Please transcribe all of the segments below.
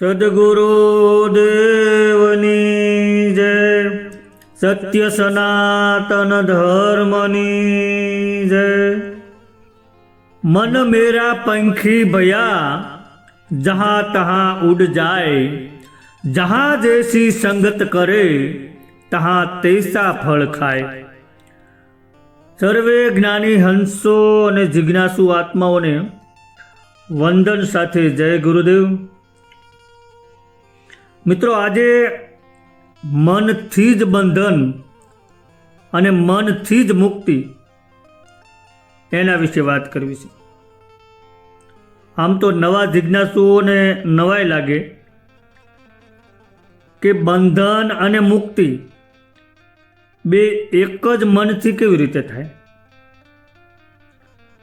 સદગુરુ દેવની જય સત્ય સનાતન ધર્મની જય મન મેરા પંખી ભયા જહાં તહાં ઉડ જાય જહાં જૈસી સંગત કરે તહાં તૈસા ફળ ખાય સર્વે જ્ઞાની હંસો અને જિજ્ઞાસુ આત્માઓને વંદન સાથે જય ગુરુદેવ મિત્રો, આજે મનથી જ બંધન અને મનથી જ મુક્તિ એના વિશે વાત કરવી છે. આમ તો નવા જિજ્ઞાસુઓને નવાઈ લાગે કે બંધન અને મુક્તિ બે એક જ મનથી કેવી રીતે થાય?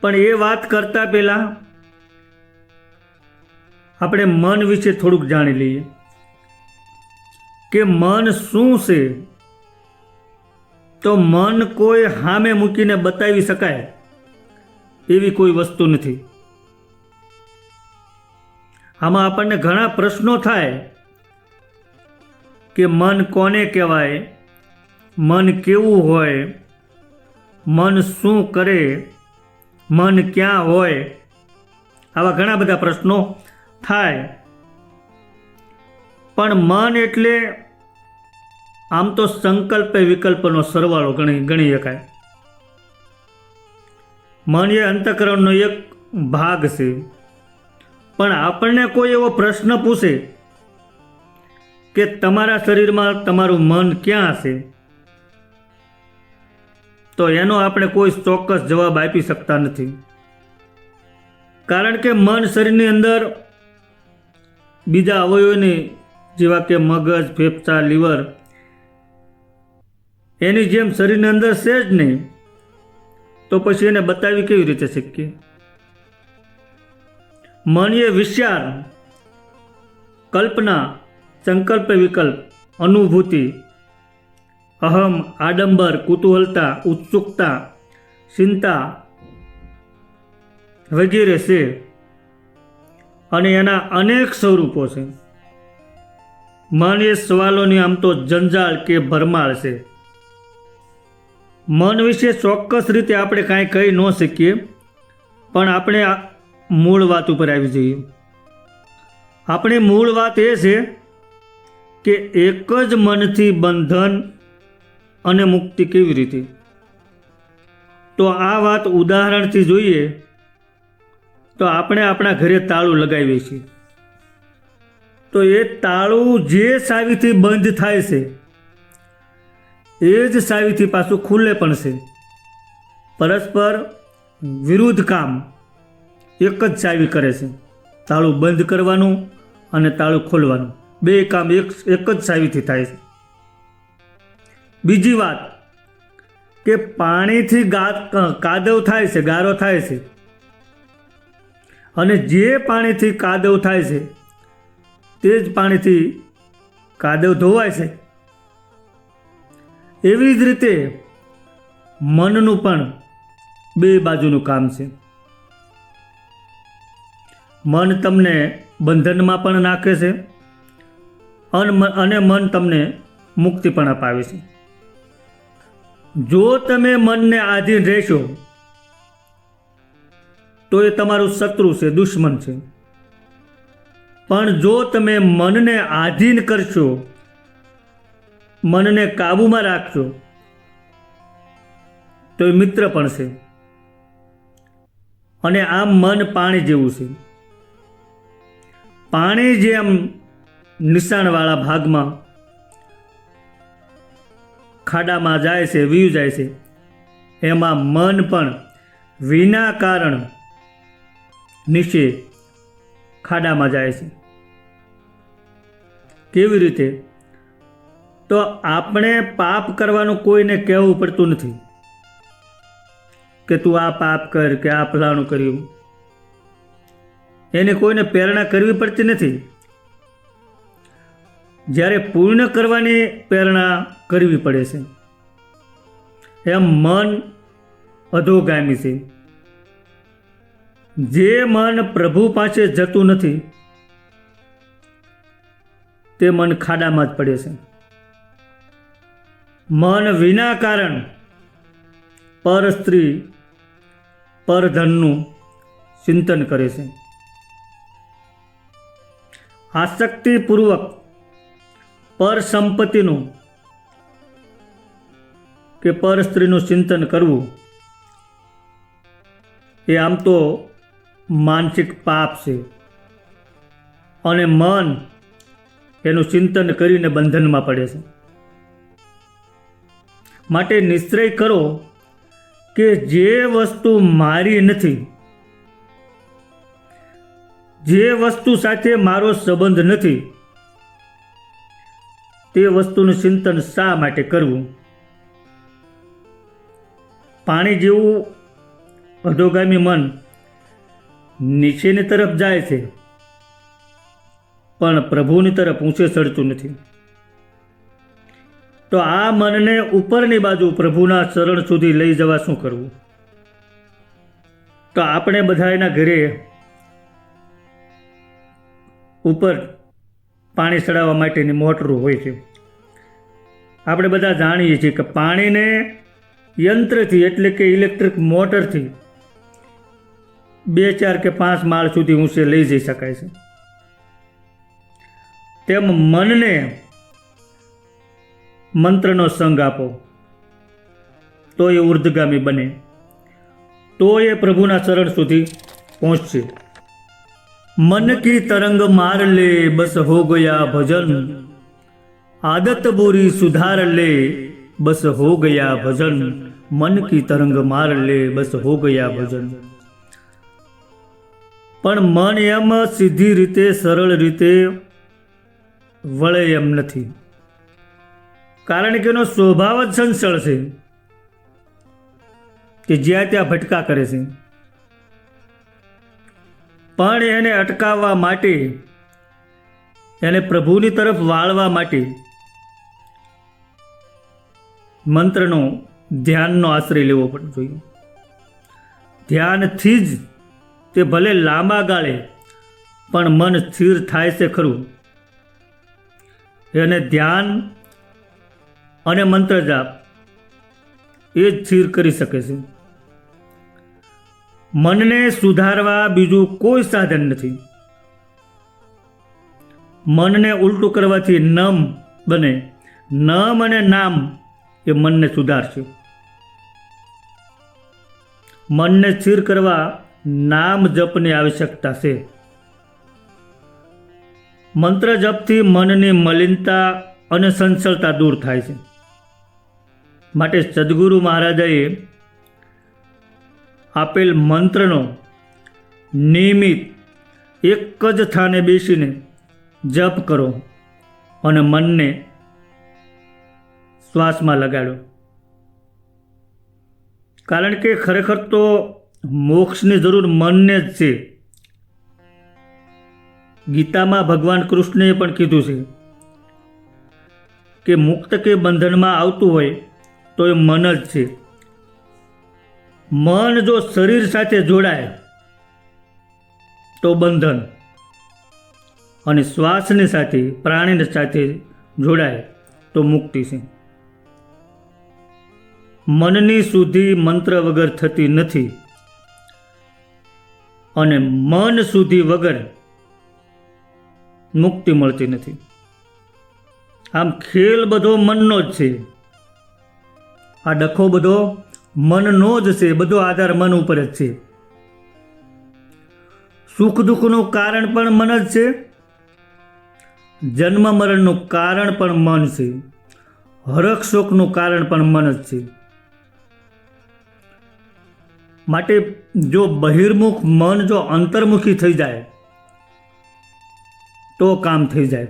પણ એ વાત કરતા પહેલાં આપણે મન વિશે થોડુંક જાણી લઈએ. કે મન શું છે? તો મન કોઈ હામે મૂકીને બતાવી શકાય એવી કોઈ વસ્તુ નથી. આમાં આપણને ઘણા પ્રશ્નો થાય કે મન કોને કહેવાય? મન કેવું હોય? મન શું કરે? મન ક્યાં હોય? આવા ઘણા બધા પ્રશ્નો થાય. પણ મન એટલે આમ તો સંકલ્પ વિકલ્પનો સરવાળો ગણી ગણી શકાય. મન એ અંતકરણનો એક ભાગ છે. પણ આપણને કોઈ એવો પ્રશ્ન પૂછે કે તમારા શરીરમાં તમારું મન ક્યાં છે? તો એનો આપણે કોઈ ચોક્કસ જવાબ આપી શકતા નથી. કારણ કે મન શરીરની અંદર બીજા અવયવોની જેવા કે મગજ, ફેફસા, લીવર. એની જેમ શરીરની અંદર છે જ નહીં, તો પછી એને બતાવી કેવી રીતે શીખીએ મન એ વિચાર, કલ્પના, સંકલ્પ, વિકલ્પ, અનુભૂતિ, અહમ, આડંબર, કુતૂહલતા, ઉત્સુકતા, ચિંતા વગેરે છે. અને એના અનેક સ્વરૂપો છે. મન એ સવાલોની આમ તો જંજાળ કે ભરમાળ છે. મન વિશે ચોક્કસ રીતે આપણે કાંઈ કહી ન શકીએ, પણ આપણે મૂળ વાત ઉપર આવી જઈએ. આપણી મૂળ વાત એ છે કે એક જ મનથી બંધન અને મુક્તિ કેવી રીતે? તો આ વાત ઉદાહરણથી જોઈએ તો આપણે આપણા ઘરે તાળું લગાવીએ છીએ. તો એ તાળું જે સાવીથી બંધ થાય છે, એ જ સાવીથી પાછું ખુલ્લે પણ છે. પરસ્પર વિરુદ્ધ કામ એક જ ચાવી કરે છે. તાળું બંધ કરવાનું અને તાળું ખોલવાનું. બે કામ એક એક જ સાવીથી થાય છે. બીજી વાત કે પાણીથી ગા કાદવ થાય છે, ગારો થાય છે. અને જે પાણીથી કાદવ થાય છે તે જ પાણીથી કાદવ ધોવાય છે. એવી જ રીતે મનનું પણ બે બાજુનું કામ છે. મન તમને બંધનમાં પણ નાખે છે અને મન તમને મુક્તિ પણ અપાવે છે. જો તમે મનને આધીન રહેશો, તો એ તમારું શત્રુ છે, દુશ્મન છે. પણ જો તમે મનને આધીન કરશો, મનને કાબૂમાં રાખશો, તો એ મિત્ર પણ છે. અને આમ મન પાણી જેવું છે. પાણી જેમ નિશાણવાળા ભાગમાં ખાડામાં જાય છે વીવ જાય છે, એમાં મન પણ વિના કારણ નીચે ખાડામાં જાય છે. કેવી રીતે? તો આપણે પાપ કરવાનું કોઈને કહેવું પડતું નથી. કે તું આ પાપ કર કે આ ફલાણું કર્યું. એને કોઈને પ્રેરણા કરવી પડતી નથી. જ્યારે પૂર્ણ કરવાની પ્રેરણા કરવી પડે છે. એમ મન અધોગામી છે. જે મન પ્રભુ પાસે જતું નથી તે મન ખાડામાં જ પડે છે. મન વિના કારણ પર સ્ત્રી, પર ધનનું ચિંતન કરે છે. આસક્તિપૂર્વક પર સંપત્તિનું કે પર સ્ત્રીનું ચિંતન કરવું એ આમ તો માનસિક પાપ છે. અને મન એનું ચિંતન કરીને બંધનમાં પડે છે. માટે નિશ્ચય કરો કે જે વસ્તુ મારી નથી, જે વસ્તુ સાથે મારો સંબંધ નથી, તે વસ્તુનું ચિંતન શા માટે કરવું? પાણી જેવું અધોગામી મન નીચેની તરફ જાય છે. પણ પ્રભુની તરફ ઊંચે ચડતું નથી. તો આ મનને ઉપરની બાજુ પ્રભુના ચરણ સુધી લઈ જવા શું કરવું? તો આપણે બધા એના ઘરે ઉપર પાણી ચડાવવા માટેની મોટરો હોય છે. આપણે બધા જાણીએ છીએ કે પાણીને યંત્રથી એટલે કે ઇલેક્ટ્રિક મોટરથી બે ચાર કે પાંચ માળ સુધી ઊંચે લઈ જઈ શકાય છે. તેમ મનને મંત્રનો સંગ આપો. તો એ ઉર્ધગામી બને. તો એ પ્રભુના ચરણ સુધી પહોંચશે. મન કી તરંગ માર લે, બસ હો ગયા ભજન. આદત બુરી સુધાર લે, બસ હો ગયા ભજન. મન કી તરંગ માર લે, બસ હો ગયા ભજન. પણ મન એમ સીધી રીતે, સરળ રીતે વળે એમ નથી. કારણ કે એનો સ્વભાવ જ સંસળ છે કે જ્યાં ત્યાં ભટકા કરે છે. પણ એને અટકાવવા માટે, એને પ્રભુની તરફ વાળવા માટે મંત્રનો, ધ્યાનનો આશ્રય લેવો પણ જોઈએ. ધ્યાનથી જ તે ભલે લાંબા ગાળે, પણ મન સ્થિર થાય છે ખરું. એને ધ્યાન અને મંત્ર જાપ એ જ સ્થિર કરી શકે છે. મનને સુધારવા બીજું કોઈ સાધન નથી. મનને ઉલટું કરવાથી નમ બને. નમ અને નામ એ મનને સુધારશે. મનને સ્થિર કરવા નામ જપની આવશ્યકતા છે. મંત્ર જપથી મનની મલિનતા અને સંચળતા દૂર થાય છે. માટે સદગુરુ મહારાજાએ આપેલ મંત્રનો નિયમિત એક જ સ્થાને બેસીને જપ કરો અને મનને શ્વાસમાં લગાડો. કારણ કે ખરેખર તો મોક્ષની જરૂર મનને જ છે. ગીતામાં ભગવાન કૃષ્ણએ પણ કીધું છે કે મુક્ત કે બંધનમાં આવતું હોય તો એ મન જ છે. મન જો શરીર સાથે જોડાય તો બંધન અને શ્વાસની સાથે, પ્રાણીની સાથે જોડાય તો મુક્તિ છે. મનની શુદ્ધિ મંત્ર વગર થતી નથી અને મન શુદ્ધિ વગર મુક્તિ મળતી નથી. આમ ખેલ બધો મનનો જ છે. આ ડખો બધો મનનો જ છે, બધો આધાર મન ઉપર જ છે. સુખ દુઃખનું કારણ પણ મન જ છે. જન્મ મરણનું કારણ પણ મન છે. હરખ શોકનું કારણ પણ મન જ છે. માટે જો બહિર્મુખ મન જો અંતર્મુખી થઈ જાય તો કામ થઈ જાય.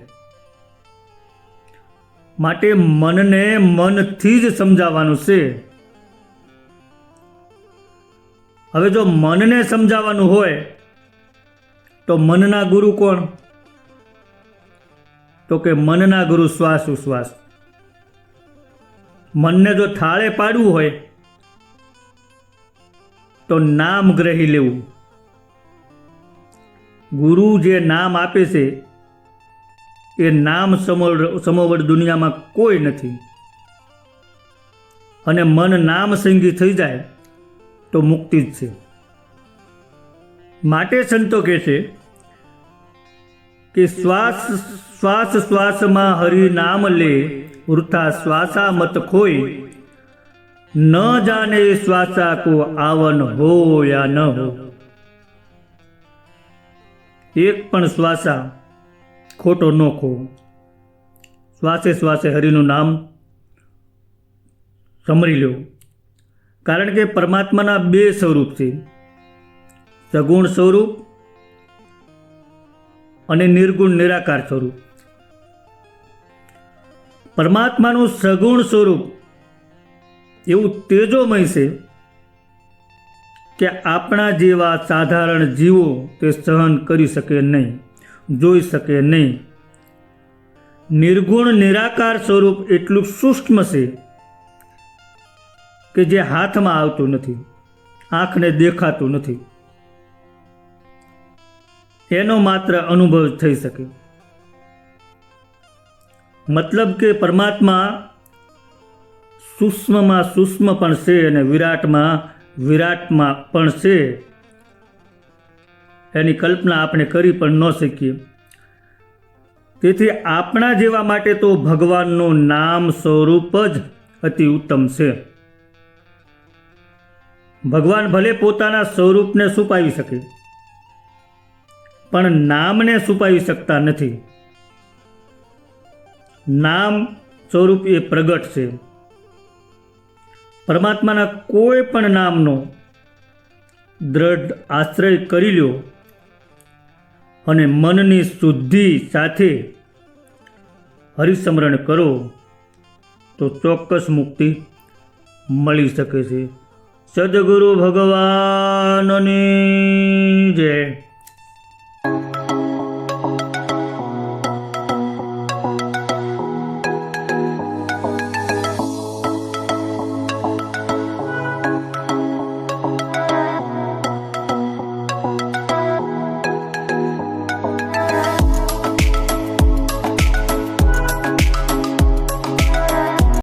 માટે મનને મનથી જ સમજાવવાનું છે. હવે જો મનને સમજાવવાનું હોય, તો મનના ગુરુ કોણ? તો કે મનના ગુરુ શ્વાસ ઉશ્વાસ. મનને જો થાળે પાડવું હોય, તો નામ ગ્રહી લેવું. ગુરુ જે નામ આપે છે એ નામ સમોળ સમોવડ દુનિયામાં કોઈ નથી. અને મન નામ સંગી થઈ જાય તો મુક્તિ જ છે. માટે સંતો કહે છે કે શ્વાસ શ્વાસ શ્વાસમાં હરિ નામ લે, વૃથા શ્વાસા મત ખોઈ, ન જાને શ્વાસા કો આવન હો યા ન હો. એક પણ શ્વાસા ખોટો ન ખો શ્વાસે શ્વાસે હરિનું નામ સમરી લો કારણ કે પરમાત્માના બે સ્વરૂપ છે. સગુણ સ્વરૂપ અને નિર્ગુણ નિરાકાર સ્વરૂપ. પરમાત્માનું સગુણ સ્વરૂપ એવું તેજોમય છે કે આપણા જેવા સાધારણ જીવો તે સહન કરી શકે નહીં. જોઈ શકે નહીં. નિર્ગુણ નિરાકાર સ્વરૂપ એટલું સૂક્ષ્મ છે કે જે હાથમાં આવતું નથી, આંખને દેખાતું નથી. એનો માત્ર અનુભવ થઈ શકે. મતલબ કે પરમાત્મા સૂક્ષ્મમાં સૂક્ષ્મ પણ છે અને વિરાટમાં વિરાટમાં પણ છે. એની કલ્પના આપણે કરી પણ ન શકીએ. તેથી આપણા જેવા માટે તો ભગવાનનું નામ સ્વરૂપ જ અતિ ઉત્તમ છે. ભગવાન ભલે પોતાના સ્વરૂપને છુપાવી શકે, પણ નામને છુપાવી શકતા નથી. નામ સ્વરૂપ એ પ્રગટ છે. પરમાત્માના કોઈ પણ નામનો દ્રઢ આશ્રય કરી લ્યો અને મનની શુદ્ધિ સાથે હરિસ્મરણ કરો, તો ચોક્કસ મુક્તિ મળી શકે છે. સદગુરુ ભગવાનની જય.